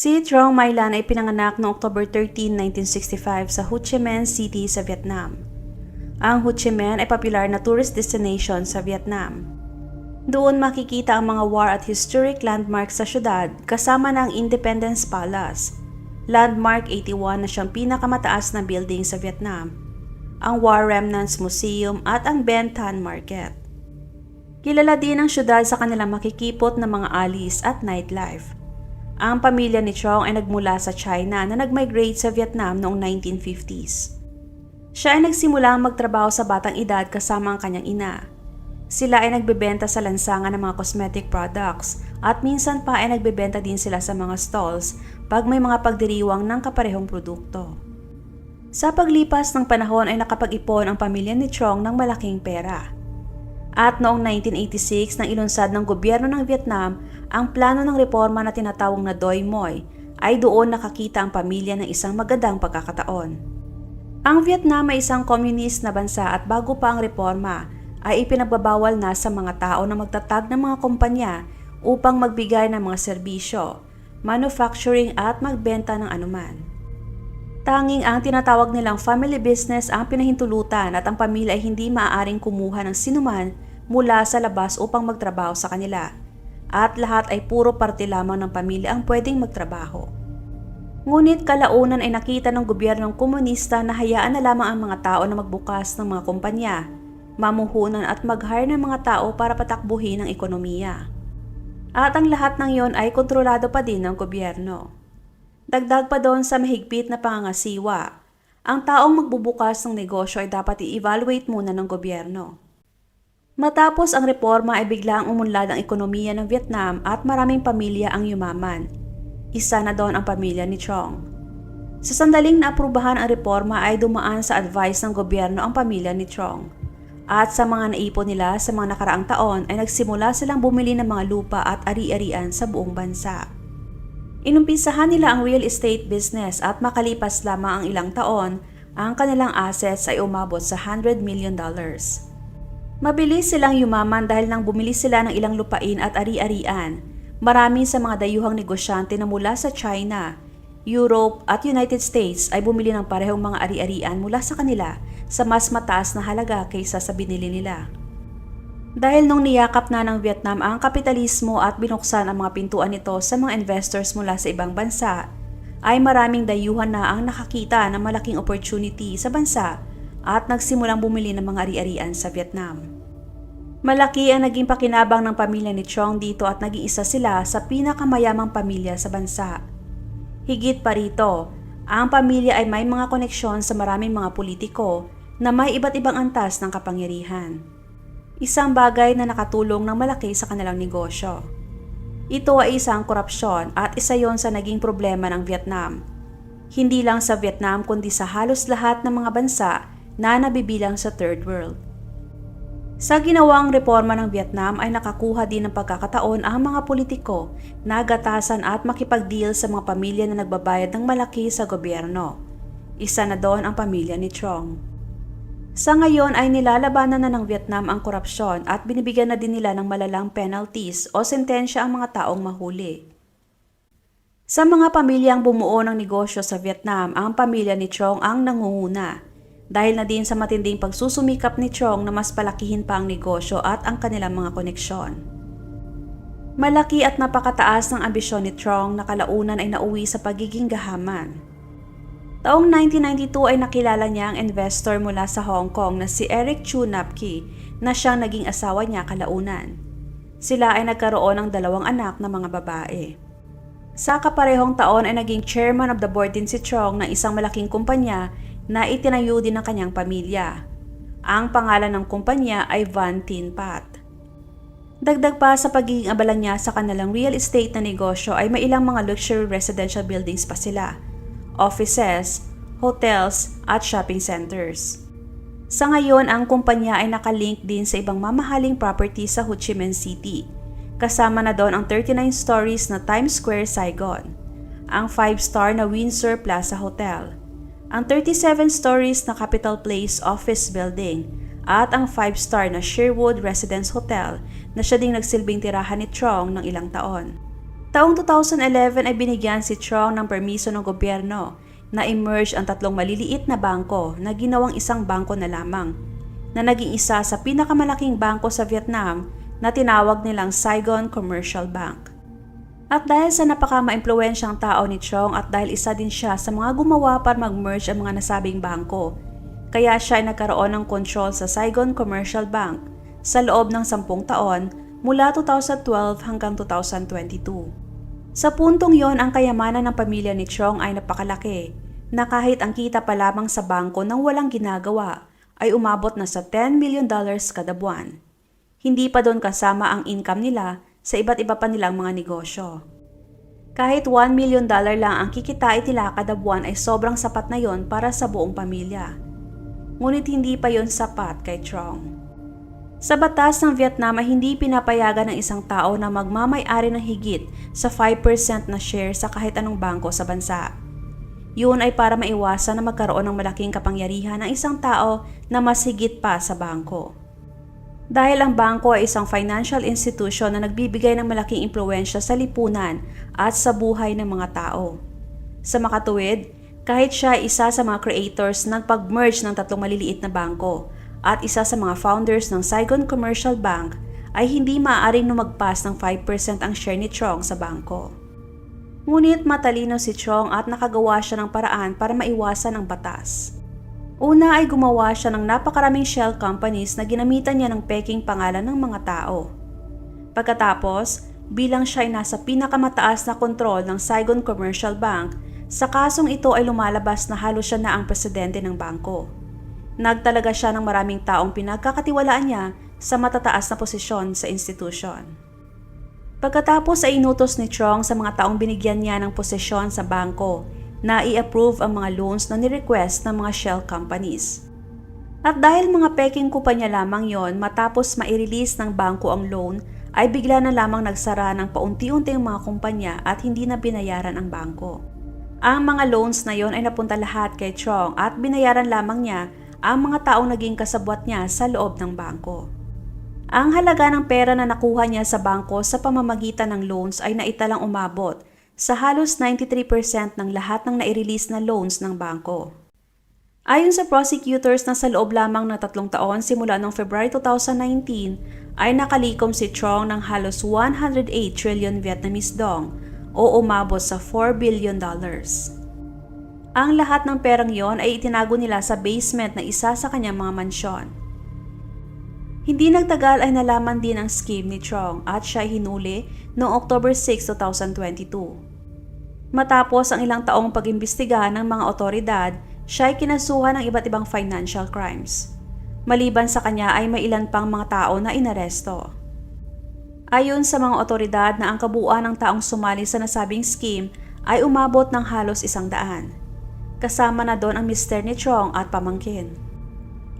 Si Trong My Lan ay pinanganak noong October 13, 1965 sa Ho Chi Minh City sa Vietnam. Ang Ho Chi Minh ay popular na tourist destination sa Vietnam. Doon makikita ang mga war at historic landmarks sa syudad kasama ng Independence Palace, Landmark 81 na siyang pinakamataas na building sa Vietnam, ang War Remnants Museum at ang Ben Thanh Market. Kilala din ang syudad sa kanilang makikipot na mga alleys at nightlife. Ang pamilya ni Chong ay nagmula sa China na nag-migrate sa Vietnam noong 1950s. Siya ay nagsimulang magtrabaho sa batang edad kasama ang kanyang ina. Sila ay nagbebenta sa lansangan ng mga cosmetic products at minsan pa ay nagbebenta din sila sa mga stalls pag may mga pagdiriwang ng kaparehong produkto. Sa paglipas ng panahon ay nakapag-ipon ang pamilya ni Chong ng malaking pera. At noong 1986 nang ilunsad ng gobyerno ng Vietnam ang plano ng reforma na tinatawag na Doi Moi, ay doon nakakita ang pamilya ng isang magandang pagkakataon. Ang Vietnam ay isang communist na bansa at bago pa ang reforma ay ipinagbabawal na sa mga tao na magtatag ng mga kumpanya upang magbigay ng mga serbisyo, manufacturing at magbenta ng anuman. Tanging ang tinatawag nilang family business ang pinahintulutan at ang pamilya ay hindi maaaring kumuha ng sinuman mula sa labas upang magtrabaho sa kanila. At lahat ay puro parte lamang ng pamilya ang pwedeng magtrabaho. Ngunit kalaunan ay nakita ng gobyernong komunista na hayaan na lamang ang mga tao na magbukas ng mga kumpanya, mamuhunan at mag-hire ng mga tao para patakbuhin ang ekonomiya. At ang lahat ng yon ay kontrolado pa din ng gobyerno. Dagdag pa doon sa mahigpit na pangangasiwa, ang taong magbubukas ng negosyo ay dapat i-evaluate muna ng gobyerno. Matapos ang reforma ay biglang umunlad ang ekonomiya ng Vietnam at maraming pamilya ang yumaman. Isa na doon ang pamilya ni Chong. Sa sandaling naaprubahan ang reforma ay dumaan sa advice ng gobyerno ang pamilya ni Chong. At sa mga naipon nila sa mga nakaraang taon ay nagsimula silang bumili ng mga lupa at ari-arian sa buong bansa. Inumpisahan nila ang real estate business at makalipas lamang ang ilang taon, ang kanilang assets ay umabot sa 100 million dollars. Mabilis silang yumaman dahil nang bumili sila ng ilang lupain at ari-arian. Marami sa mga dayuhang negosyante na mula sa China, Europe at United States ay bumili ng parehong mga ari-arian mula sa kanila sa mas mataas na halaga kaysa sa binili nila. Dahil nung niyakap na ng Vietnam ang kapitalismo at binuksan ang mga pintuan nito sa mga investors mula sa ibang bansa, ay maraming dayuhan na ang nakakita ng malaking opportunity sa bansa at nagsimulang bumili ng mga ari-arian sa Vietnam. Malaki ang naging pakinabang ng pamilya ni Chong dito at naging isa sila sa pinakamayamang pamilya sa bansa. Higit pa rito, ang pamilya ay may mga koneksyon sa maraming mga politiko na may iba't ibang antas ng kapangyarihan isang bagay na nakatulong ng malaki sa kanilang negosyo. Ito ay isang korupsyon at isa yon sa naging problema ng Vietnam. Hindi lang sa Vietnam kundi sa halos lahat ng mga bansa na nabibilang sa third world. Sa ginawang reforma ng Vietnam ay nakakuha din ng pagkakataon ang mga politiko na gatasan at makipag-deal sa mga pamilya na nagbabayad ng malaki sa gobyerno. Isa na doon ang pamilya ni Trong. Sa ngayon ay nilalabanan na ng Vietnam ang korupsyon at binibigyan na din nila ng malalang penalties o sentensya ang mga taong mahuli. Sa mga pamilyang bumuo ng negosyo sa Vietnam, ang pamilya ni Chong ang nangunguna dahil na din sa matinding pagsusumikap ni Chong na mas palakihin pa ang negosyo at ang kanilang mga koneksyon. Malaki at napakataas ng ambisyon ni Trong na kalaunan ay nauwi sa pagiging gahaman. Taong 1992 ay nakilala niya ang investor mula sa Hong Kong na si Eric Chu Napki na siyang naging asawa niya kalaunan. Sila ay nagkaroon ng dalawang anak na mga babae. Sa kaparehong taon ay naging chairman of the board din si Chong ng isang malaking kumpanya na itinayo din ng kanyang pamilya. Ang pangalan ng kumpanya ay Van Tin Pat. Dagdag pa sa pagiging abala niya sa kanilang real estate na negosyo ay may ilang mga luxury residential buildings pa sila offices, hotels at shopping centers. Sa ngayon, ang kumpanya ay nakalink din sa ibang mamahaling property sa Ho Chi Minh City. Kasama na doon ang 39 stories na Times Square, Saigon, ang 5-star na Windsor Plaza Hotel, ang 37 stories na Capital Place Office Building, at ang 5-star na Sherwood Residence Hotel na siya ding nagsilbing tirahan ni Trong ng ilang taon. Taong 2011 ay binigyan si Trong ng permiso ng gobyerno na emerge ang tatlong maliliit na bangko na ginawang isang bangko na lamang na naging isa sa pinakamalaking bangko sa Vietnam na tinawag nilang Saigon Commercial Bank. At dahil sa napaka-maimpluwensyang tao ni Chong at dahil isa din siya sa mga gumawa para mag-merge ang mga nasabing bangko, kaya siya ay nagkaroon ng control sa Saigon Commercial Bank sa loob ng 10 taon mula 2012 hanggang 2022. Sa puntong yon ang kayamanan ng pamilya ni Chong ay napakalaki na kahit ang kita pa lamang sa bangko nang walang ginagawa ay umabot na sa 10 million dollars kada buwan. Hindi pa doon kasama ang income nila sa iba't iba pa nilang mga negosyo. Kahit 1 million dollar lang ang kikitain nila kada buwan ay sobrang sapat na yon para sa buong pamilya. Ngunit hindi pa yon sapat kay Trong. Sa batas ng Vietnam ay hindi pinapayagan ng isang tao na magmamay-ari ng higit sa 5% na share sa kahit anong bangko sa bansa. Yun ay para maiwasan na magkaroon ng malaking kapangyarihan ng isang tao na mas higit pa sa bangko. Dahil ang bangko ay isang financial institution na nagbibigay ng malaking impluensya sa lipunan at sa buhay ng mga tao. Sa makatuwid, kahit siya ay isa sa mga creators ng pag-merge ng tatlong maliliit na bangko at isa sa mga founders ng Saigon Commercial Bank, ay hindi maaaring lumagpas ng 5% ang share ni Chong sa bangko. Ngunit matalino si Chong at nakagawa siya ng paraan para maiwasan ang batas. Una ay gumawa siya ng napakaraming shell companies na ginamitan niya ng peking pangalan ng mga tao. Pagkatapos, bilang siya ay nasa pinakamataas na kontrol ng Saigon Commercial Bank, sa kasong ito ay lumalabas na halos siya na ang presidente ng bangko. Nagtalaga siya ng maraming taong pinagkakatiwalaan niya sa matataas na posisyon sa institusyon. Pagkatapos ay inutos ni Trong sa mga taong binigyan niya ng posisyon sa bangko na i-approve ang mga loans na ni-request ng mga shell companies. At dahil mga peking kumpanya lamang yon matapos ma-release ng bangko ang loan, ay bigla na lamang nagsara ng paunti-unti ang mga kumpanya at hindi na binayaran ang bangko. Ang mga loans na yon ay napunta lahat kay Chong at binayaran lamang niya ang mga taong naging kasabwat niya sa loob ng bangko. Ang halaga ng pera na nakuha niya sa bangko sa pamamagitan ng loans ay naitalang umabot sa halos 93% ng lahat ng nai-release na loans ng bangko. Ayon sa prosecutors na sa loob lamang ng tatlong taon simula noong February 2019 ay nakalikom si Trong ng halos 108 trillion Vietnamese dong o umabot sa 4 billion dollars. Ang lahat ng perang yon ay itinago nila sa basement ng isa sa kanyang mga mansyon. Hindi nagtagal ay nalaman din ang scheme ni Trong at siya ay hinuli noong October 6, 2022. Matapos ang ilang taong pag-imbestiga ng mga otoridad, siya ay kinasuhan ng iba't ibang financial crimes. Maliban sa kanya ay may ilan pang mga tao na inaresto. Ayon sa mga otoridad na ang kabuuan ng taong sumali sa nasabing scheme ay umabot ng halos isang daan. Kasama na doon ang mister ni Chong at pamangkin.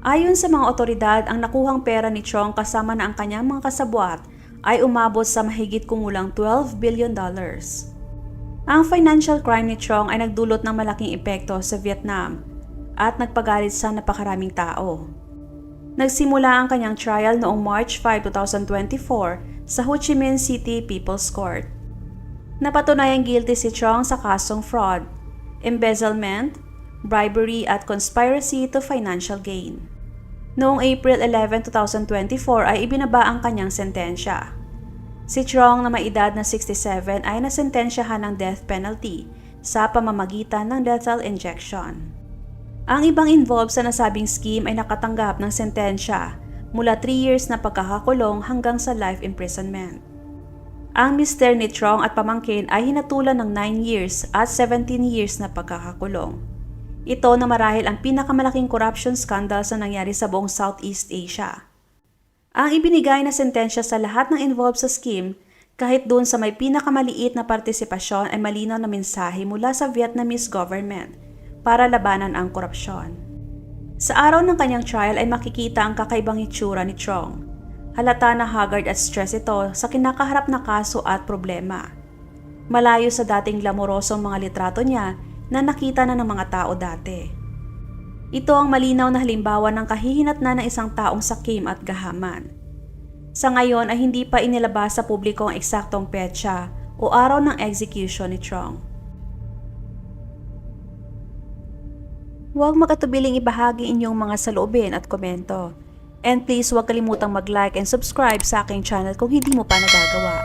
Ayon sa mga otoridad, ang nakuhang pera ni Chong kasama na ang kanyang mga kasabwat ay umabot sa mahigit kumulang 12 billion dollars. Ang financial crime ni Chong ay nagdulot ng malaking epekto sa Vietnam at nagpagalit sa napakaraming tao. Nagsimula ang kanyang trial noong March 5, 2024 sa Ho Chi Minh City People's Court. Napatunayang guilty si Chong sa kasong fraud, embezzlement, bribery at conspiracy to financial gain. Noong April 11, 2024 ay ibinaba ang kanyang sentensya. Si Trong na may edad na 67 ay nasentensyahan ng death penalty sa pamamagitan ng lethal injection. Ang ibang involved sa nasabing scheme ay nakatanggap ng sentensya mula 3 years na pagkakakulong hanggang sa life imprisonment. Ang mister ni Trong at pamangkin ay hinatulan ng 9 years at 17 years na pagkakakulong. Ito na marahil ang pinakamalaking corruption scandal sa nangyari sa buong Southeast Asia. Ang ibinigay na sentensya sa lahat ng involved sa scheme, kahit doon sa may pinakamaliit na partisipasyon ay malinaw na mensahe mula sa Vietnamese government para labanan ang korupsyon. Sa araw ng kanyang trial ay makikita ang kakaibang itsura ni Trong. Halata na haggard at stress ito sa kinakaharap na kaso at problema. Malayo sa dating lamorosong mga litrato niya na nakita na ng mga tao dati. Ito ang malinaw na halimbawa ng kahihinatnan ng isang taong sakim at gahaman. Sa ngayon ay hindi pa inilabas sa publiko ang eksaktong petsa o araw ng execution ni Trong. Huwag makatubiling ibahagi inyong mga saloobin at komento. And please huwag kalimutang mag-like and subscribe sa aking channel kung hindi mo pa nagagawa.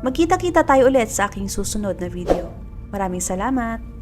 Magkita-kita tayo ulit sa aking susunod na video. Maraming salamat!